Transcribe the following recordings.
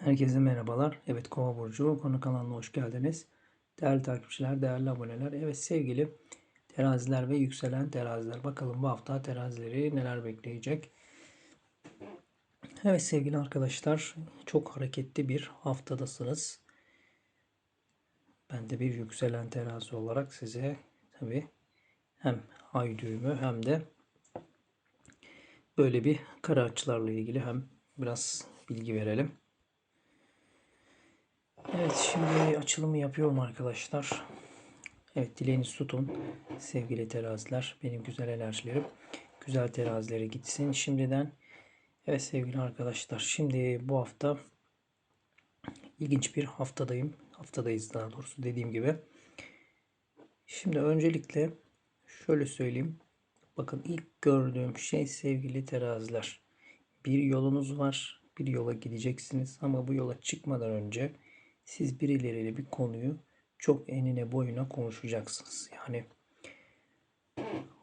Herkese merhabalar. Evet Kova Burcu konu kanalına hoş geldiniz. Değerli takipçiler, değerli aboneler. Evet sevgili teraziler ve yükselen teraziler. Bakalım bu hafta terazileri neler bekleyecek. Evet sevgili arkadaşlar çok hareketli bir haftadasınız. Ben de bir yükselen terazi olarak size tabi hem ay düğümü hem de böyle bir kara açılarla ilgili hem biraz bilgi verelim. Evet şimdi açılımı yapıyorum arkadaşlar. Evet dileğiniz tutun sevgili teraziler. Benim güzel enerjilerim. Güzel terazilere gitsin şimdiden. Evet sevgili arkadaşlar. Şimdi bu hafta ilginç bir haftadayım. Haftadayız daha doğrusu dediğim gibi. Şimdi öncelikle şöyle söyleyeyim. Bakın ilk gördüğüm şey sevgili teraziler. Bir yolunuz var. Bir yola gideceksiniz ama bu yola çıkmadan önce siz birileriyle bir konuyu çok enine boyuna konuşacaksınız. Yani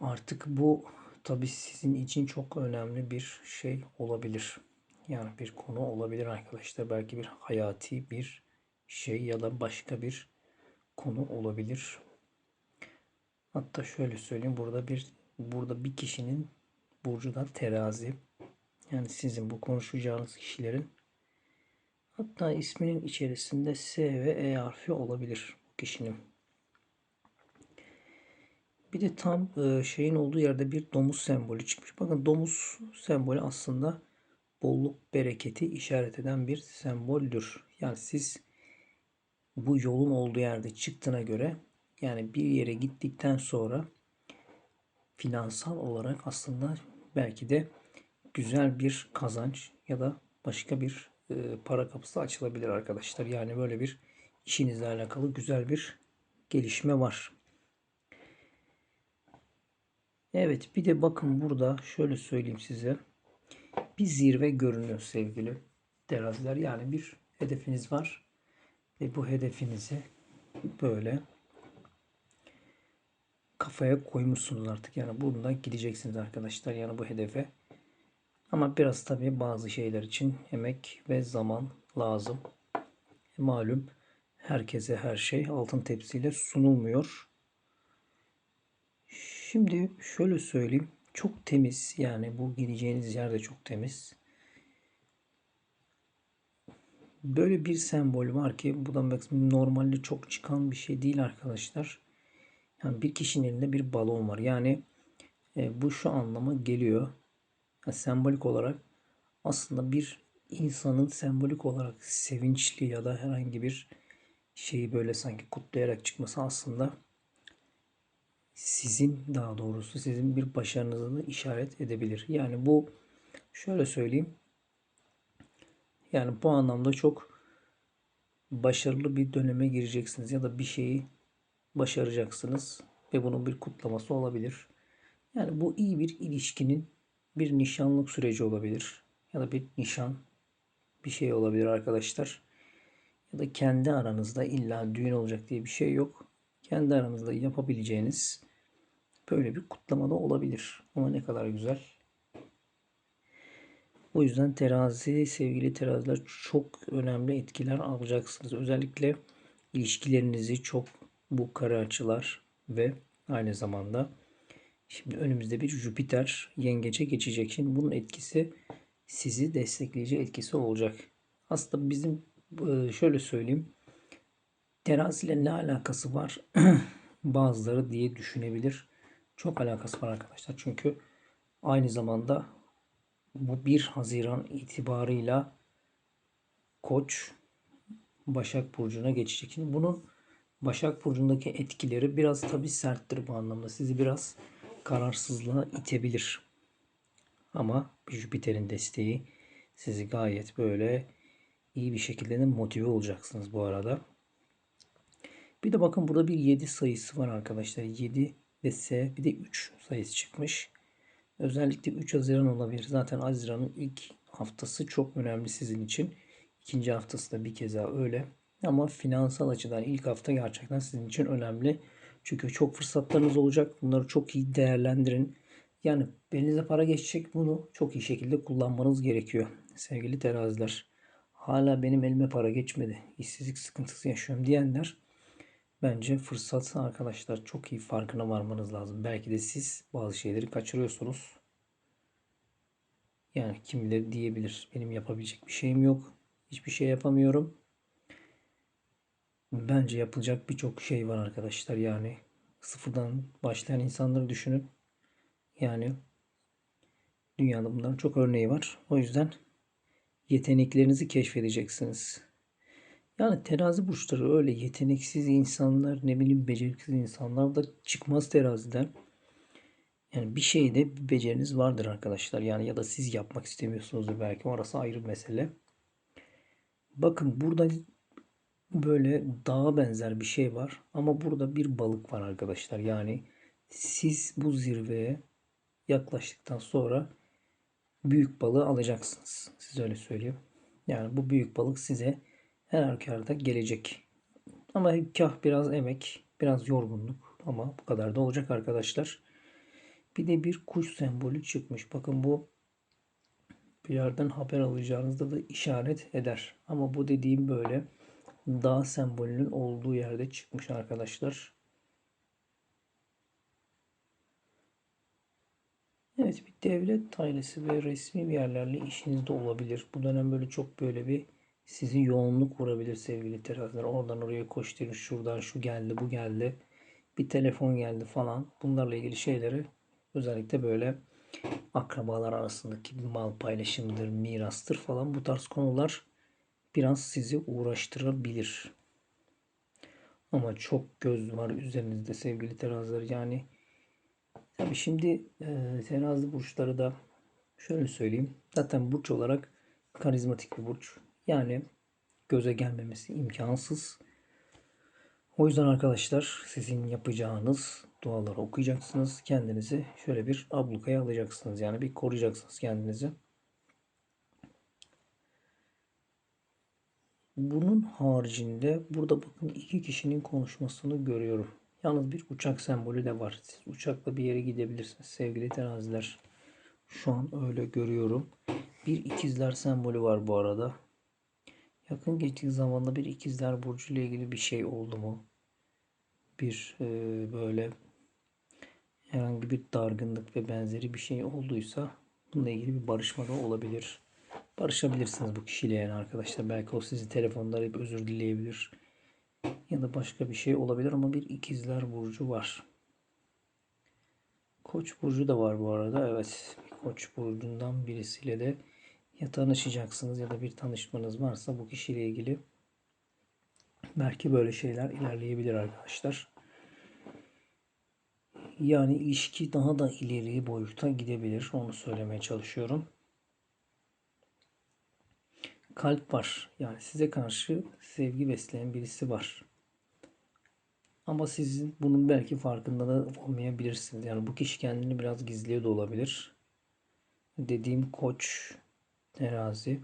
artık bu tabi sizin için çok önemli bir şey olabilir. Yani bir konu olabilir arkadaşlar. Belki bir hayati bir şey ya da başka bir konu olabilir. Hatta şöyle söyleyeyim burada bir burada bir kişinin burcu da terazi. Yani sizin bu konuşacağınız kişilerin Hatta isminin içerisinde S ve E harfi olabilir bu kişinin. Bir de tam e, şeyin olduğu yerde bir domuz sembolü çıkmış. Bakın domuz sembolü aslında bolluk, bereketi işaret eden bir semboldür. Yani siz bu yolun olduğu yerde çıktığına göre yani bir yere gittikten sonra finansal olarak aslında belki de güzel bir kazanç ya da başka bir para kapısı açılabilir arkadaşlar. Yani böyle bir işinizle alakalı güzel bir gelişme var. Evet bir de bakın burada şöyle söyleyeyim size. Bir zirve görünüyor sevgili teraziler. Yani bir hedefiniz var. Ve bu hedefinizi böyle kafaya koymuşsunuz artık. Yani bundan gideceksiniz arkadaşlar. Yani bu hedefe ama biraz tabii bazı şeyler için emek ve zaman lazım. E, malum herkese her şey altın tepsiyle sunulmuyor. Şimdi şöyle söyleyeyim. Çok temiz yani bu gideceğiniz yer de çok temiz. Böyle bir sembol var ki bu da normalde çok çıkan bir şey değil arkadaşlar. Yani bir kişinin elinde bir balon var. Yani e, bu şu anlama geliyor yani sembolik olarak aslında bir insanın sembolik olarak sevinçli ya da herhangi bir şeyi böyle sanki kutlayarak çıkması aslında sizin daha doğrusu sizin bir başarınızı işaret edebilir. Yani bu şöyle söyleyeyim. Yani bu anlamda çok başarılı bir döneme gireceksiniz ya da bir şeyi başaracaksınız ve bunun bir kutlaması olabilir. Yani bu iyi bir ilişkinin bir nişanlık süreci olabilir. Ya da bir nişan bir şey olabilir arkadaşlar. Ya da kendi aranızda illa düğün olacak diye bir şey yok. Kendi aranızda yapabileceğiniz böyle bir kutlama da olabilir. Ama ne kadar güzel. O yüzden terazi, sevgili teraziler çok önemli etkiler alacaksınız. Özellikle ilişkilerinizi çok bu kare açılar ve aynı zamanda Şimdi önümüzde bir Jüpiter yengece geçecek. Şimdi bunun etkisi sizi destekleyici etkisi olacak. Aslında bizim e, şöyle söyleyeyim. Teraziyle ne alakası var? Bazıları diye düşünebilir. Çok alakası var arkadaşlar. Çünkü aynı zamanda bu 1 Haziran itibarıyla Koç Başak Burcu'na geçecek. Şimdi bunun Başak Burcu'ndaki etkileri biraz tabi serttir bu anlamda. Sizi biraz kararsızlığa itebilir. Ama Jüpiter'in desteği sizi gayet böyle iyi bir şekilde de motive olacaksınız bu arada. Bir de bakın burada bir 7 sayısı var arkadaşlar. 7 ve S bir de 3 sayısı çıkmış. Özellikle 3 Haziran olabilir. Zaten Haziran'ın ilk haftası çok önemli sizin için. İkinci haftası da bir keza öyle. Ama finansal açıdan ilk hafta gerçekten sizin için önemli. Çünkü çok fırsatlarınız olacak. Bunları çok iyi değerlendirin. Yani elinize para geçecek bunu çok iyi şekilde kullanmanız gerekiyor. Sevgili teraziler. hala benim elime para geçmedi. işsizlik sıkıntısı yaşıyorum diyenler bence fırsat arkadaşlar çok iyi farkına varmanız lazım. Belki de siz bazı şeyleri kaçırıyorsunuz. Yani kimileri diyebilir benim yapabilecek bir şeyim yok. Hiçbir şey yapamıyorum. Bence yapılacak birçok şey var arkadaşlar. Yani sıfırdan başlayan insanları düşünün. Yani dünyada bunların çok örneği var. O yüzden yeteneklerinizi keşfedeceksiniz. Yani terazi burçları öyle yeteneksiz insanlar, ne bileyim beceriksiz insanlar da çıkmaz teraziden. Yani bir şeyde bir beceriniz vardır arkadaşlar. Yani ya da siz yapmak istemiyorsunuzdur belki. Orası ayrı bir mesele. Bakın burada böyle dağa benzer bir şey var. Ama burada bir balık var arkadaşlar. Yani siz bu zirveye yaklaştıktan sonra büyük balığı alacaksınız. Size öyle söyleyeyim. Yani bu büyük balık size her halükarda gelecek. Ama kah biraz emek, biraz yorgunluk ama bu kadar da olacak arkadaşlar. Bir de bir kuş sembolü çıkmış. Bakın bu bir yerden haber alacağınızda da işaret eder. Ama bu dediğim böyle dağ sembolünün olduğu yerde çıkmış arkadaşlar. Evet bir devlet ailesi ve resmi bir yerlerle işiniz de olabilir. Bu dönem böyle çok böyle bir sizi yoğunluk vurabilir sevgili teraziler. Oradan oraya koşturun, şuradan şu geldi, bu geldi. Bir telefon geldi falan. Bunlarla ilgili şeyleri özellikle böyle akrabalar arasındaki bir mal paylaşımıdır, mirastır falan bu tarz konular biraz sizi uğraştırabilir. Ama çok göz var üzerinizde sevgili teraziler. Yani tabii şimdi e, terazi burçları da şöyle söyleyeyim. Zaten burç olarak karizmatik bir burç. Yani göze gelmemesi imkansız. O yüzden arkadaşlar sizin yapacağınız duaları okuyacaksınız. Kendinizi şöyle bir ablukaya alacaksınız. Yani bir koruyacaksınız kendinizi. Bunun haricinde burada bakın iki kişinin konuşmasını görüyorum. Yalnız bir uçak sembolü de var. Siz uçakla bir yere gidebilirsiniz sevgili teraziler. Şu an öyle görüyorum. Bir ikizler sembolü var bu arada. Yakın geçtiği zamanda bir ikizler burcu ile ilgili bir şey oldu mu? Bir e, böyle herhangi bir dargınlık ve benzeri bir şey olduysa bununla ilgili bir barışma da olabilir. Barışabilirsiniz bu kişiyle yani arkadaşlar. Belki o sizi telefonda arayıp özür dileyebilir. Ya da başka bir şey olabilir ama bir ikizler burcu var. Koç burcu da var bu arada. Evet. Koç burcundan birisiyle de ya tanışacaksınız ya da bir tanışmanız varsa bu kişiyle ilgili belki böyle şeyler ilerleyebilir arkadaşlar. Yani ilişki daha da ileri boyuta gidebilir. Onu söylemeye çalışıyorum. Kalp var. Yani size karşı sevgi besleyen birisi var. Ama sizin bunun belki farkında da olmayabilirsiniz. Yani bu kişi kendini biraz gizliyor da olabilir. Dediğim koç, terazi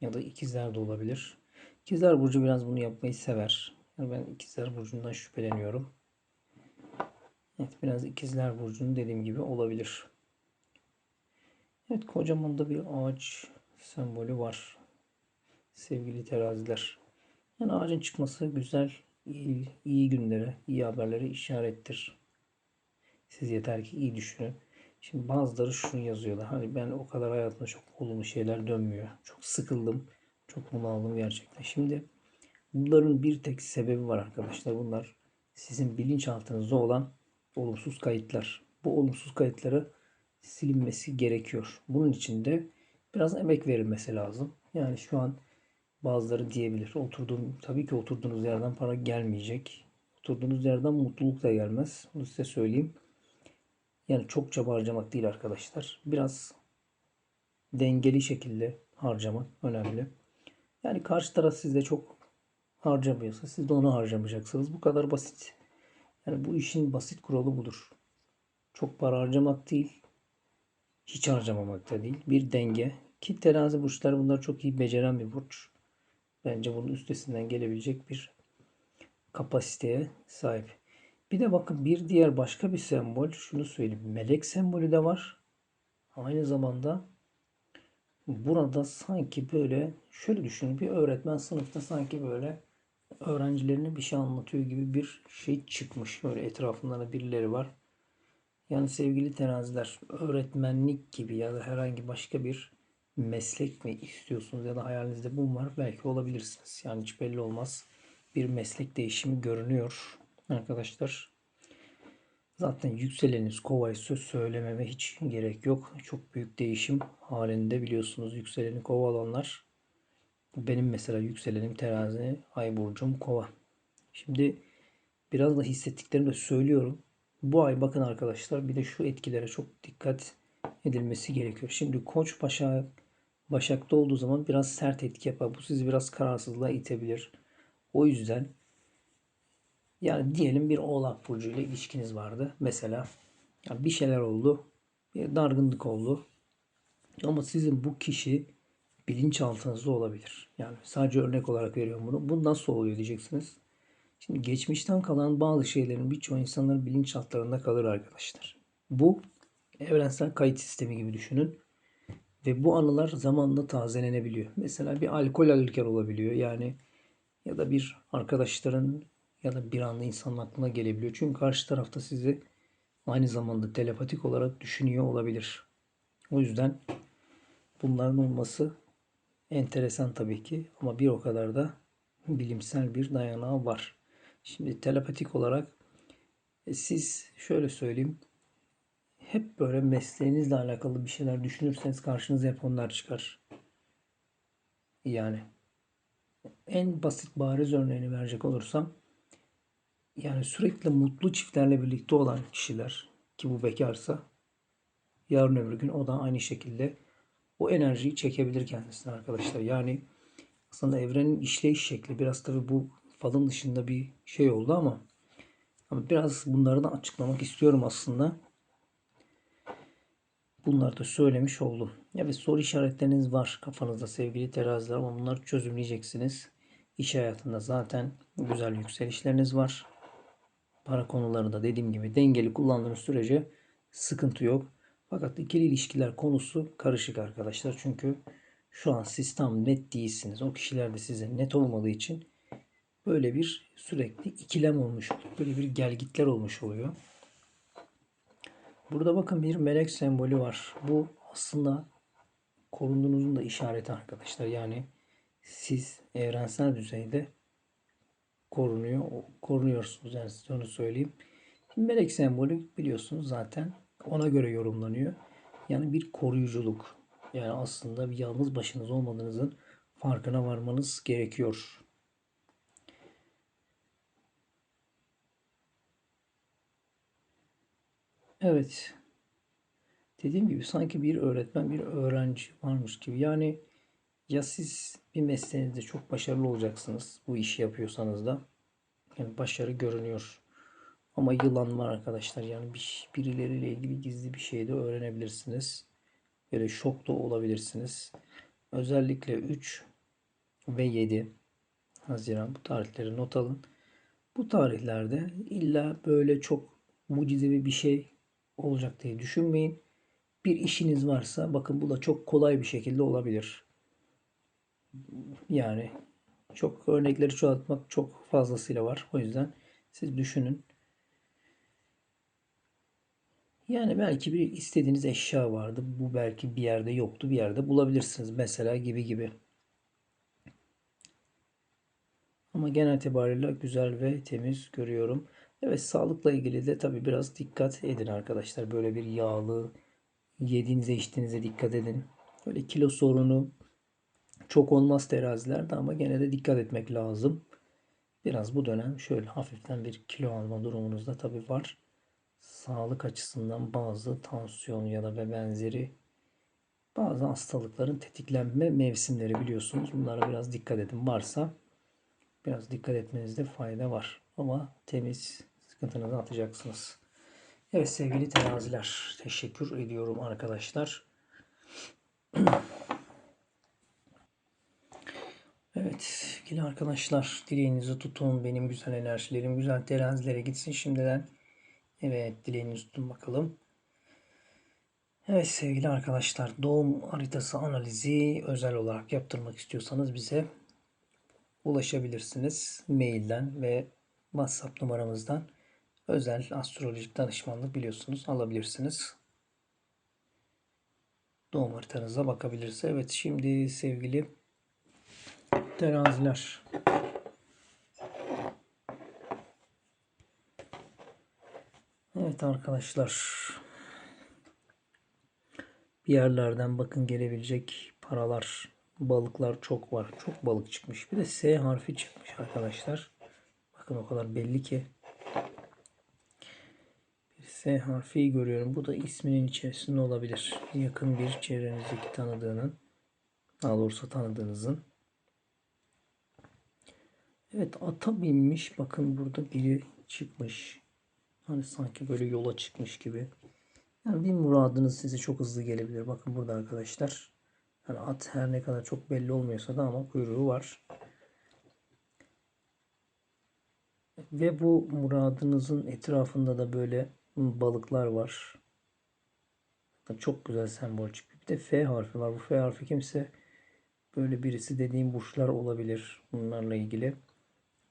ya da ikizler de olabilir. İkizler Burcu biraz bunu yapmayı sever. Yani ben ikizler Burcu'ndan şüpheleniyorum. Evet biraz ikizler Burcu'nun dediğim gibi olabilir. Evet kocaman da bir ağaç sembolü var. Sevgili teraziler. Yani ağacın çıkması güzel, iyi, iyi günlere, iyi haberlere işarettir. Siz yeter ki iyi düşünün. Şimdi bazıları şunu yazıyorlar. Hani ben o kadar hayatımda çok olumlu şeyler dönmüyor. Çok sıkıldım. Çok bunaldım gerçekten. Şimdi bunların bir tek sebebi var arkadaşlar. Bunlar sizin bilinçaltınızda olan olumsuz kayıtlar. Bu olumsuz kayıtları silinmesi gerekiyor. Bunun için de biraz emek verilmesi lazım. Yani şu an bazıları diyebilir. Oturduğum, tabii ki oturduğunuz yerden para gelmeyecek. Oturduğunuz yerden mutluluk da gelmez. Bunu size söyleyeyim. Yani çok çaba harcamak değil arkadaşlar. Biraz dengeli şekilde harcamak önemli. Yani karşı taraf sizde çok harcamıyorsa siz de onu harcamayacaksınız. Bu kadar basit. Yani bu işin basit kuralı budur. Çok para harcamak değil, hiç harcamamak da değil. Bir denge. Ki terazi burçlar bunlar çok iyi beceren bir burç. Bence bunun üstesinden gelebilecek bir kapasiteye sahip. Bir de bakın bir diğer başka bir sembol şunu söyleyeyim. Melek sembolü de var. Aynı zamanda burada sanki böyle şöyle düşünün bir öğretmen sınıfta sanki böyle öğrencilerine bir şey anlatıyor gibi bir şey çıkmış. Böyle etrafında da birileri var. Yani sevgili teraziler öğretmenlik gibi ya da herhangi başka bir meslek mi istiyorsunuz ya da hayalinizde bu mu var belki olabilirsiniz. Yani hiç belli olmaz. Bir meslek değişimi görünüyor arkadaşlar. Zaten yükseleniniz kovay söz söylememe hiç gerek yok. Çok büyük değişim halinde biliyorsunuz yükseleni kova olanlar. Benim mesela yükselenim terazi, ay burcum kova. Şimdi biraz da hissettiklerimi de söylüyorum. Bu ay bakın arkadaşlar bir de şu etkilere çok dikkat edilmesi gerekiyor. Şimdi koç başak başakta olduğu zaman biraz sert etki yapar. Bu sizi biraz kararsızlığa itebilir. O yüzden yani diyelim bir oğlak burcu ile ilişkiniz vardı. Mesela yani bir şeyler oldu. Bir dargınlık oldu. Ama sizin bu kişi bilinçaltınızda olabilir. Yani sadece örnek olarak veriyorum bunu. Bu nasıl oluyor diyeceksiniz. Şimdi geçmişten kalan bazı şeylerin birçoğu insanların bilinçaltlarında kalır arkadaşlar. Bu evrensel kayıt sistemi gibi düşünün. Ve bu anılar zamanla tazelenebiliyor. Mesela bir alkol alırken olabiliyor. Yani ya da bir arkadaşların ya da bir anda insanın aklına gelebiliyor. Çünkü karşı tarafta sizi aynı zamanda telepatik olarak düşünüyor olabilir. O yüzden bunların olması enteresan tabii ki ama bir o kadar da bilimsel bir dayanağı var. Şimdi telepatik olarak e, siz şöyle söyleyeyim hep böyle mesleğinizle alakalı bir şeyler düşünürseniz karşınıza hep onlar çıkar. Yani en basit bariz örneğini verecek olursam yani sürekli mutlu çiftlerle birlikte olan kişiler ki bu bekarsa yarın öbür gün o da aynı şekilde o enerjiyi çekebilir kendisine arkadaşlar. Yani aslında evrenin işleyiş şekli biraz tabii bu falın dışında bir şey oldu ama ama biraz bunları da açıklamak istiyorum aslında. Bunları da söylemiş oldum. Evet soru işaretleriniz var kafanızda sevgili teraziler ama bunları çözümleyeceksiniz. İş hayatında zaten güzel yükselişleriniz var. Para konularında dediğim gibi dengeli kullandığınız sürece sıkıntı yok. Fakat ikili ilişkiler konusu karışık arkadaşlar. Çünkü şu an siz tam net değilsiniz. O kişiler de size net olmadığı için böyle bir sürekli ikilem olmuş oluyor. Böyle bir gelgitler olmuş oluyor. Burada bakın bir melek sembolü var. Bu aslında korunduğunuzun da işareti arkadaşlar. Yani siz evrensel düzeyde korunuyor, korunuyorsunuz. Yani size onu söyleyeyim. Şimdi melek sembolü biliyorsunuz zaten ona göre yorumlanıyor. Yani bir koruyuculuk. Yani aslında bir yalnız başınız olmadığınızın farkına varmanız gerekiyor. Evet. Dediğim gibi sanki bir öğretmen, bir öğrenci varmış gibi. Yani ya siz bir mesleğinizde çok başarılı olacaksınız. Bu işi yapıyorsanız da. Yani başarı görünüyor. Ama yılan var arkadaşlar. Yani bir, birileriyle ilgili gizli bir şey de öğrenebilirsiniz. Böyle şok da olabilirsiniz. Özellikle 3 ve 7 Haziran bu tarihleri not alın. Bu tarihlerde illa böyle çok mucizevi bir şey olacak diye düşünmeyin. Bir işiniz varsa bakın bu da çok kolay bir şekilde olabilir. Yani çok örnekleri çoğaltmak çok fazlasıyla var. O yüzden siz düşünün. Yani belki bir istediğiniz eşya vardı. Bu belki bir yerde yoktu. Bir yerde bulabilirsiniz. Mesela gibi gibi. Ama genel itibariyle güzel ve temiz görüyorum. Evet sağlıkla ilgili de tabii biraz dikkat edin arkadaşlar. Böyle bir yağlı yediğinize içtiğinize dikkat edin. Böyle kilo sorunu çok olmaz terazilerde ama gene de dikkat etmek lazım. Biraz bu dönem şöyle hafiften bir kilo alma durumunuzda tabii var. Sağlık açısından bazı tansiyon ya da ve benzeri bazı hastalıkların tetiklenme mevsimleri biliyorsunuz. Bunlara biraz dikkat edin. Varsa biraz dikkat etmenizde fayda var. Ama temiz sıkıntınızı atacaksınız. Evet sevgili teraziler. Teşekkür ediyorum arkadaşlar. Evet sevgili arkadaşlar dileğinizi tutun. Benim güzel enerjilerim güzel terazilere gitsin şimdiden. Evet dileğinizi tutun bakalım. Evet sevgili arkadaşlar doğum haritası analizi özel olarak yaptırmak istiyorsanız bize ulaşabilirsiniz. Mailden ve WhatsApp numaramızdan özel astrolojik danışmanlık biliyorsunuz alabilirsiniz. Doğum haritanıza bakabiliriz. Evet şimdi sevgili teraziler. Evet arkadaşlar bir yerlerden bakın gelebilecek paralar, balıklar çok var. Çok balık çıkmış. Bir de S harfi çıkmış arkadaşlar. Bakın o kadar belli ki. S harfi görüyorum. Bu da isminin içerisinde olabilir. Yakın bir çevrenizdeki tanıdığının, daha doğrusu tanıdığınızın. Evet ata binmiş. Bakın burada biri çıkmış. Hani sanki böyle yola çıkmış gibi. Yani bir muradınız size çok hızlı gelebilir. Bakın burada arkadaşlar. Yani at her ne kadar çok belli olmuyorsa da ama kuyruğu var. Ve bu muradınızın etrafında da böyle balıklar var. Çok güzel sembol çıkıyor. Bir de F harfi var. Bu F harfi kimse böyle birisi dediğim burçlar olabilir. Bunlarla ilgili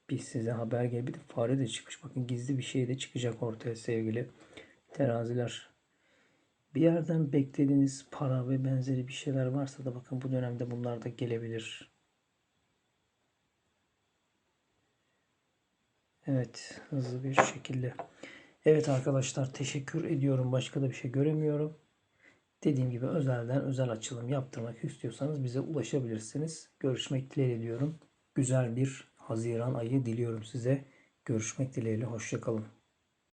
bir size haber gel. Bir de fare de çıkmış. Bakın gizli bir şey de çıkacak ortaya sevgili teraziler. Bir yerden beklediğiniz para ve benzeri bir şeyler varsa da bakın bu dönemde bunlar da gelebilir. Evet hızlı bir şekilde. Evet arkadaşlar teşekkür ediyorum. Başka da bir şey göremiyorum. Dediğim gibi özelden özel açılım yaptırmak istiyorsanız bize ulaşabilirsiniz. Görüşmek dileğiyle diyorum. Güzel bir Haziran ayı diliyorum size. Görüşmek dileğiyle. Hoşçakalın.